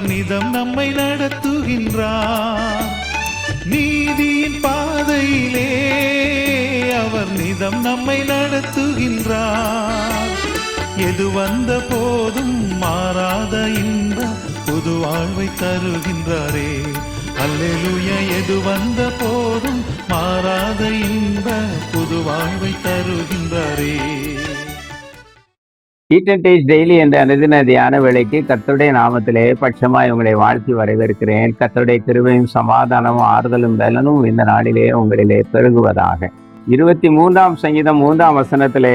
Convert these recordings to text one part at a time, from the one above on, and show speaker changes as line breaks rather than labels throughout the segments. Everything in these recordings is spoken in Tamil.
சந்நிதம் நம்மை நடத்துகின்றார். நீதியின் பாதையிலே அவர் நிதம் நம்மை நடத்துகின்றார். எது வந்த போதும் மாறாத இன்ப புது வாழ்வை தருகின்றாரே. அல்லெலுய எது வந்த போதும் மாறாத இன்ப புது வாழ்வை தருகின்றாரே.
ஈட்டன் டேஸ் டெய்லி என்ற அனுதின தியான வேலைக்கு கத்தருடைய நாமத்திலே பட்சமாய் உங்களை வாழ்த்தி வரவேற்கிறேன். கத்தருடைய கிருபையும் சமாதானமும் ஆறுதலும் பலனும் இந்த நாளிலே உங்களிலே பெருகுவதாக. இருபத்தி மூன்றாம் சங்கீதம் மூன்றாம் வசனத்திலே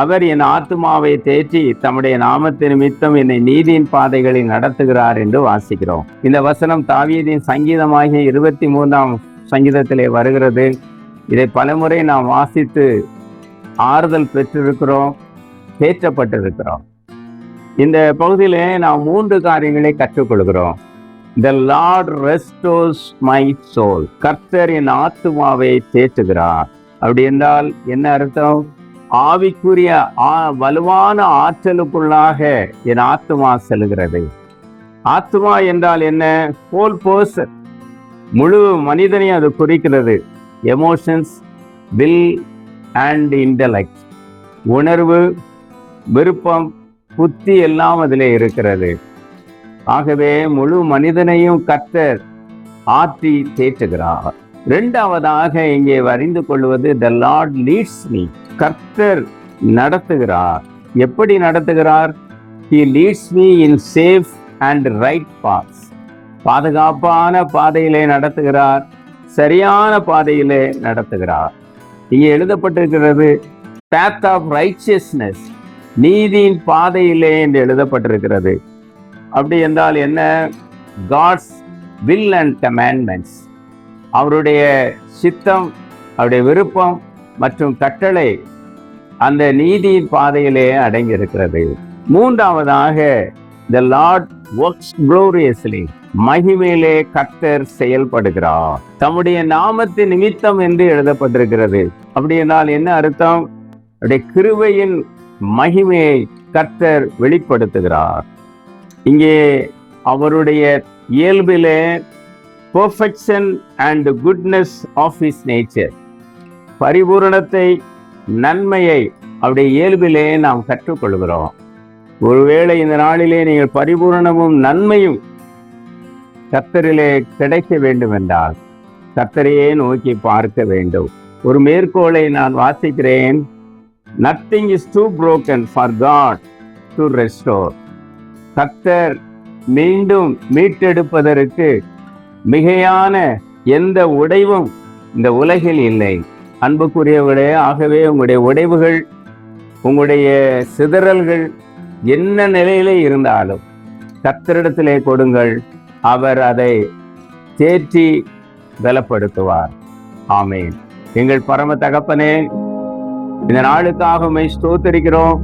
அவர் என் ஆத்துமாவை தேற்றி தம்முடைய நாமத்து நிமித்தம் என்னை நீதியின் பாதைகளில் நடத்துகிறார் என்று வாசிக்கிறோம். இந்த வசனம் தாவியதின் சங்கீதமாகிய இருபத்தி மூன்றாம் சங்கீதத்திலே வருகிறது. இதை பலமுறை நாம் வாசித்து ஆறுதல் பெற்றிருக்கிறோம். தேற்றப்பட்டிருக்கிறோம். இந்த பகுதியில் நாம் மூன்று காரியங்களை கற்றுக்கொள்கிறோம். The Lord restores my soul கர்த்தர் என் ஆத்துமாவை தேற்றுகிறார். அப்படி என்றால் என்ன அர்த்தம்? ஆவிக்குரிய வலுவான ஆற்றலுக்குள்ளாக என் ஆத்துமா செல்கிறது. ஆத்துமா என்றால் என்ன? ஹோல் பர்சன் முழு மனிதனையும் அது குறிக்கிறது. எமோஷன்ஸ் வில் அண்ட் இன்டலெக்ட் உணர்வு விருப்பம் புத்தி எல்லாம் அதில் இருக்கிறது. ஆகவே முழு மனிதனையும் கர்த்தர் ஆற்றி தேற்றுகிறார். இரண்டாவதாக இங்கே வரிந்து கொள்வது த லார்ட் லீட்ஸ் மீ கர்த்தர் நடத்துகிறார். எப்படி நடத்துகிறார்? He leads me in safe and right paths பாதுகாப்பான பாதையிலே நடத்துகிறார். சரியான பாதையிலே நடத்துகிறார். இங்கே எழுதப்பட்டிருக்கிறது பேத் ஆஃப் ரைச்சியஸ்னஸ் நீதியின் பாதையிலே என்று எழுதப்பட்டிருக்கிறது. அப்படி என்றால் என்ன? காட்ஸ் வில் அண்ட் கமாண்ட்மெண்ட்ஸ் அவருடைய சித்தம் அவருடைய விருப்பம் மற்றும் கட்டளை அந்த நீதியின் பாதையிலே அடங்கியிருக்கிறது. மூன்றாவதாக த லார்ட் ஒர்க்ஸ் குளோரியஸ்லி மகிமையிலே கர்த்தர் செயல்படுகிறார். தம்முடைய நாமத்து நிமித்தம் என்று எழுதப்பட்டிருக்கிறது. அப்படி என்றால் என்ன அர்த்தம்? அவருடைய கிருபையின் மகிமையை கர்த்தர் வெளிப்படுத்துகிறார். இங்கே அவருடைய இயல்பிலே perfection and goodness of his nature பரிபூரணத்தை நன்மையை அவருடைய இயல்பிலே நாம் கற்றுக்கொள்கிறோம். ஒருவேளை இந்த நாளிலே நீங்கள் பரிபூரணமும் நன்மையும் கர்த்தரிலே கிடைக்க வேண்டும் என்றால் கர்த்தரையே நோக்கி பார்க்க வேண்டும். ஒரு மேற்கோளை நான் வாசிக்கிறேன். Nothing is too broken for God to restore கத்தர் மீண்டும் மீட்டெடுப்பதற்கு மிகையான எந்த உடைவும் இந்த உலகில் இல்லை. அன்புக்குரியவர்களே ஆகவே உங்களுடைய உடைவுகள் உங்களுடைய சிதறல்கள் என்ன நிலையிலே இருந்தாலும் கத்தரிடத்திலே கொடுங்கள் அவர் அதை தேற்றி பலப்படுத்துவார். ஆமேன். எங்கள் பரம தகப்பனே இந்த நாளுக்காக உண்மை ஸ்தோத்தரிக்கிறோம்.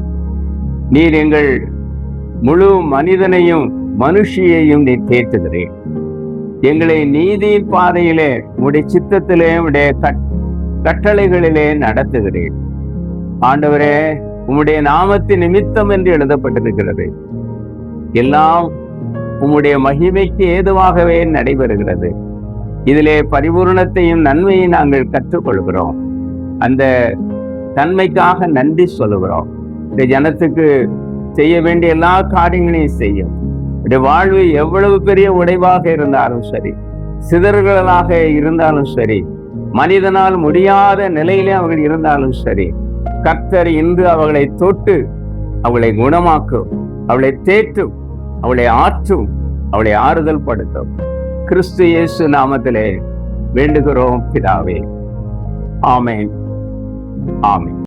நீர் எங்கள் முழு மனிதனையும் மனுஷியையும் நீர் தேற்றுகிறேன் எங்களை நீதியின் பாதையிலே உடைய சித்தத்திலே உடைய கட்- கட்டளைகளிலே நடத்துகிறேன் ஆண்டவரே உம்முடைய நாமத்தின் நிமித்தம் என்று எழுதப்பட்டிருக்கிறது. எல்லாம் உம்முடைய மகிமைக்கு ஏதுவாகவே நடைபெறுகிறது. இதிலே பரிபூரணத்தையும் நன்மையை நாங்கள் கற்றுக்கொள்கிறோம். அந்த நன்மைக்காக நன்றி சொல்லுகிறோம். இந்த ஜனத்துக்கு செய்ய வேண்டிய எல்லா காரியங்களையும் செய்யும் இந்த வாழ்வு எவ்வளவு பெரிய உடைவாக இருந்தாலும் சரி சிதறுகளாக இருந்தாலும் சரி மனிதனால் முடியாத நிலையிலே அவர்கள் இருந்தாலும் சரி கர்த்தர் இன்று அவர்களை தொட்டு அவளை குணமாக்கும் அவளை தேற்றும் அவளை ஆற்றும் அவளை ஆறுதல் படுத்தும். கிறிஸ்து இயேசு நாமத்திலே வேண்டுகிறோம் பிதாவே. ஆமேன். ஆமென்